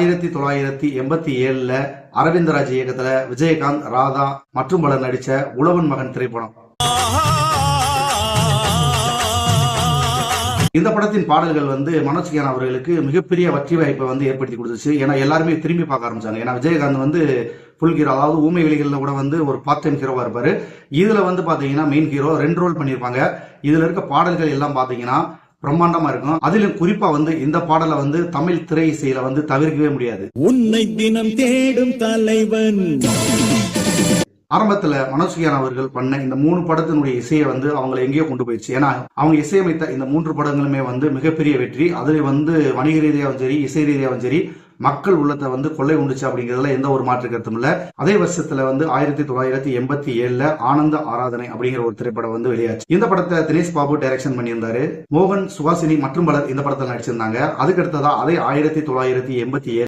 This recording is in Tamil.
ஆயிரத்தி தொள்ளாயிரத்தி எண்பத்தி ஏழுல அரவிந்தராஜ் இயக்கத்துல விஜயகாந்த் ராதா மற்றும் பலர் நடிச்ச உழவன் மகன் திரைப்படம். இந்த படத்தின் பாடல்கள் வந்து மனோஜ் கேன் அவர்களுக்கு மிகப்பெரிய வெற்றி வாய்ப்பை வந்து ஏற்படுத்தி கொடுத்துச்சு. ஏன்னா எல்லாருமே திரும்பி பார்க்க ஆரம்பிச்சாங்க. ஏன்னா விஜயகாந்த் வந்து ஃபுல் ஹீரோ அதாவது ஊமை வெளிகளில் கூட வந்து ஒரு பார்ட் டைம் ஹீரோவாக இருப்பாரு. இதுல வந்து பாத்தீங்கன்னா மெயின் ஹீரோ ரெண்டு ரோல் பண்ணியிருப்பாங்க இதுல இருக்க பாடல்கள் எல்லாம் பாத்தீங்கன்னா பிரம்மாண்டமா இருக்கும். அதிலும் குறிப்பா வந்து இந்த பாடலை வந்து தமிழ் திரை இசையில வந்து தவிர்க்கவே முடியாது. உன்னை தினம் தேடும் தலைவன். ஆரம்பத்துல மனோஜ் கியான் அவர்கள் பண்ண இந்த மூணு படத்தினுடைய இசையை வந்து அவங்களை எங்கேயோ கொண்டு போயிடுச்சு. ஏன்னா அவங்க இசையமைத்த இந்த மூன்று படங்களுமே வந்து மிகப்பெரிய வெற்றி. அதுல வந்து வணிக ரீதியாகவும் சரி இசை ரீதியாகவும் சரி மக்கள் உள்ளத்தை வந்து கொள்ளை உண்டுச்சு அப்படிங்கிறதுல எந்த ஒரு மாற்று கருத்தும் இல்ல. அதே வருஷத்துல வந்து ஆயிரத்தி தொள்ளாயிரத்தி எண்பத்தி ஏழுல ஆனந்த ஆராதனை அப்படிங்கிற ஒரு திரைப்படம் வந்து வெளியாச்சு. இந்த படத்தை தினேஷ் பாபு டைரக்ஷன் பண்ணியிருந்தாரு. மோகன் சுஹாசினி மற்றும் பலர் இந்த படத்தில் நடிச்சிருந்தாங்க. அதுக்கு அடுத்ததா அதே ஆயிரத்தி தொள்ளாயிரத்தி எண்பத்தி ஏழு